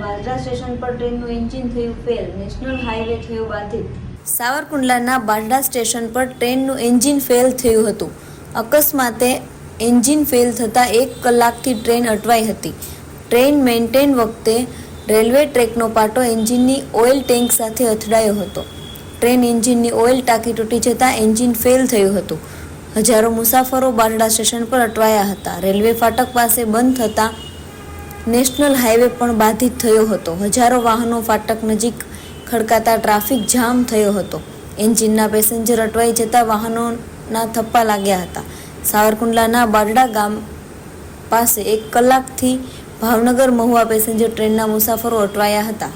બારડા station પર ટ્રેનનું engine થયું ફેલ, નેશનલ હાઈવે થયો બાધિત. સાવરકુંડલાના બારડા સ્ટેશન પર ટ્રેનનું એન્જિન ફેલ થયું હતું. અકસ્માતે એન્જિન ફેલ થતાં એક કલાકથી ટ્રેન અટવાઈ હતી. ટ્રેન મેન્ટેન વખતે રેલવે ટ્રેકનો પાટો એન્જિનની ઓઇલ ટેન્ક સાથે અથડાયો હતો. ટ્રેન એન્જિનની ઓઇલ ટાંકી તૂટી જતાં એન્જિન ફેલ થયું હતું. હજારો મુસાફરો બારડા સ્ટેશન પર અટવાયા હતા. રેલવે ફાટક પાસે બંધ થતાં નેશનલ હાઈવે પણ બાધિત થયો હતો. હજારો વાહનો ફાટક નજીક ખડકાતા ટ્રાફિક જામ થયો હતો. એન્જિનના પેસેન્જર અટવાઈ જતા વાહનોના થપ્પા લાગ્યા હતા. સાવરકુંડલાના બારડા ગામ પાસે એક કલાકથી ભાવનગર મહુવા પેસેન્જર ટ્રેનના મુસાફરો અટવાયા હતા.